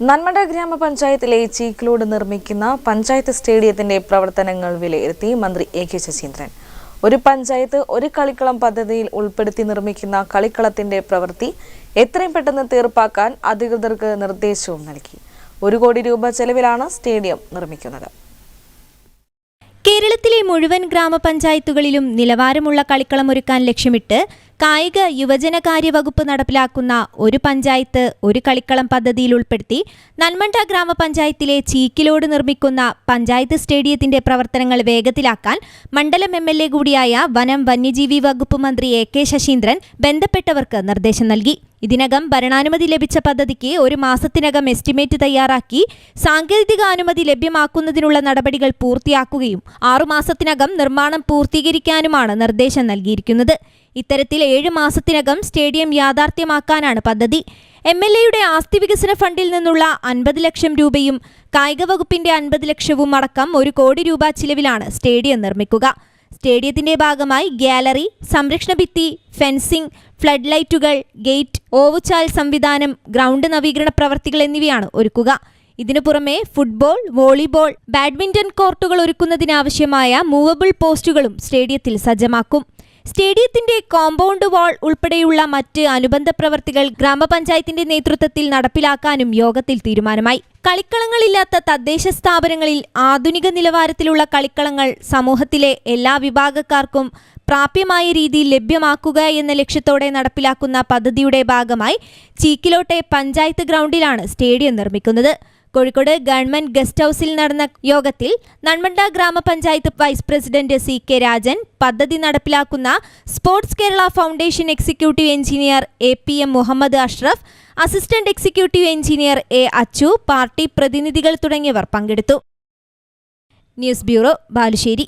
നന്മട ഗ്രാമപഞ്ചായത്തിലെ ചീക്കിലോട് നിർമ്മിക്കുന്ന പഞ്ചായത്ത് സ്റ്റേഡിയത്തിന്റെ പ്രവർത്തനങ്ങൾ വിലയിരുത്തി മന്ത്രി എ കെ ശശീന്ദ്രൻ. ഒരു പഞ്ചായത്ത് ഒരു കളിക്കളം പദ്ധതിയിൽ ഉൾപ്പെടുത്തി നിർമ്മിക്കുന്ന കളിക്കളത്തിന്റെ പ്രവൃത്തി എത്രയും പെട്ടെന്ന് തീർപ്പാക്കാൻ അധികൃതർക്ക് നിർദ്ദേശവും നൽകി. ഒരു കോടി രൂപ ചെലവിലാണ് സ്റ്റേഡിയം നിർമ്മിക്കുന്നത്. കേരളത്തിലെ മുഴുവൻ ഗ്രാമപഞ്ചായത്തുകളിലും നിലവാരമുള്ള കളിക്കളം ഒരുക്കാൻ ലക്ഷ്യമിട്ട് കായിക യുവജനകാര്യ വകുപ്പ് നടപ്പിലാക്കുന്ന ഒരു പഞ്ചായത്ത് ഒരു കളിക്കളം പദ്ധതിയിൽ ഉൾപ്പെടുത്തി നന്മണ്ട ഗ്രാമപഞ്ചായത്തിലെ ചീക്കിലോട് നിർമ്മിക്കുന്ന പഞ്ചായത്ത് സ്റ്റേഡിയത്തിന്റെ പ്രവർത്തനങ്ങൾ വേഗത്തിലാക്കാൻ മണ്ഡലം എം എൽ എ കൂടിയായ വനം വന്യജീവി വകുപ്പ് മന്ത്രി എ കെ ശശീന്ദ്രൻ ബന്ധപ്പെട്ടവർക്ക് നിർദ്ദേശം നൽകി ഇതിനകം ഭരണാനുമതി ലഭിച്ച പദ്ധതിക്ക് ഒരു മാസത്തിനകം എസ്റ്റിമേറ്റ് തയ്യാറാക്കി സാങ്കേതിക അനുമതി ലഭ്യമാക്കുന്നതിനുള്ള നടപടികൾ പൂർത്തിയാക്കുകയും ആറുമാസത്തിനകം നിർമ്മാണം പൂർത്തീകരിക്കാനുമാണ് നിർദ്ദേശം നൽകിയിരിക്കുന്നത്. ഇത്തരത്തിൽ ഏഴ് മാസത്തിനകം സ്റ്റേഡിയം യാഥാർത്ഥ്യമാക്കാനാണ് പദ്ധതി. എം എൽ എയുടെ ആസ്തി വികസന ഫണ്ടിൽ നിന്നുള്ള അൻപത് ലക്ഷം രൂപയും കായിക വകുപ്പിന്റെ അൻപത് ലക്ഷവും അടക്കം ഒരു കോടി രൂപ ചിലവിലാണ് സ്റ്റേഡിയം നിർമ്മിക്കുക. സ്റ്റേഡിയത്തിന്റെ ഭാഗമായി ഗ്യാലറി സംരക്ഷണ ഭിത്തി ഫെൻസിംഗ് ഫ്ലഡ് ലൈറ്റുകൾ ഗേറ്റ് ഓവുചാൽ സംവിധാനം ഗ്രൗണ്ട് നവീകരണ പ്രവർത്തികൾ എന്നിവയാണ് ഒരുക്കുക. ഇതിനു പുറമെ ഫുട്ബോൾ വോളിബോൾ ബാഡ്മിന്റൺ കോർട്ടുകൾ ഒരുക്കുന്നതിനാവശ്യമായ മൂവബിൾ പോസ്റ്റുകളും സ്റ്റേഡിയത്തിൽ സജ്ജമാക്കും. സ്റ്റേഡിയത്തിന്റെ കോമ്പൗണ്ട് വാൾ ഉൾപ്പെടെയുള്ള മറ്റ് അനുബന്ധ പ്രവർത്തികൾ ഗ്രാമപഞ്ചായത്തിന്റെ നേതൃത്വത്തിൽ നടപ്പിലാക്കാനും യോഗത്തിൽ തീരുമാനമായി. കളിക്കളങ്ങളില്ലാത്ത തദ്ദേശ സ്ഥാപനങ്ങളിൽ ആധുനിക നിലവാരത്തിലുള്ള കളിക്കളങ്ങൾ സമൂഹത്തിലെ എല്ലാ വിഭാഗക്കാർക്കും പ്രാപ്യമായ രീതിയിൽ ലഭ്യമാക്കുക എന്ന ലക്ഷ്യത്തോടെ നടപ്പിലാക്കുന്ന പദ്ധതിയുടെ ഭാഗമായി ചീക്കിലോട്ടെ പഞ്ചായത്ത് ഗ്രൗണ്ടിലാണ് സ്റ്റേഡിയം നിർമ്മിക്കുന്നത്. കോഴിക്കോട് ഗവൺമെന്റ് ഗസ്റ്റ് ഹൌസിൽ നടന്ന യോഗത്തിൽ നന്മണ്ട ഗ്രാമപഞ്ചായത്ത് vice president C K Rajan പദ്ധതി നടപ്പിലാക്കുന്ന sports Kerala foundation executive engineer A P M Muhammad Ashraf assistant executive engineer A Achu party പ്രതിനിധികൾ തുടങ്ങിയവർ പങ്കെടുത്തു. News bureau Balussery.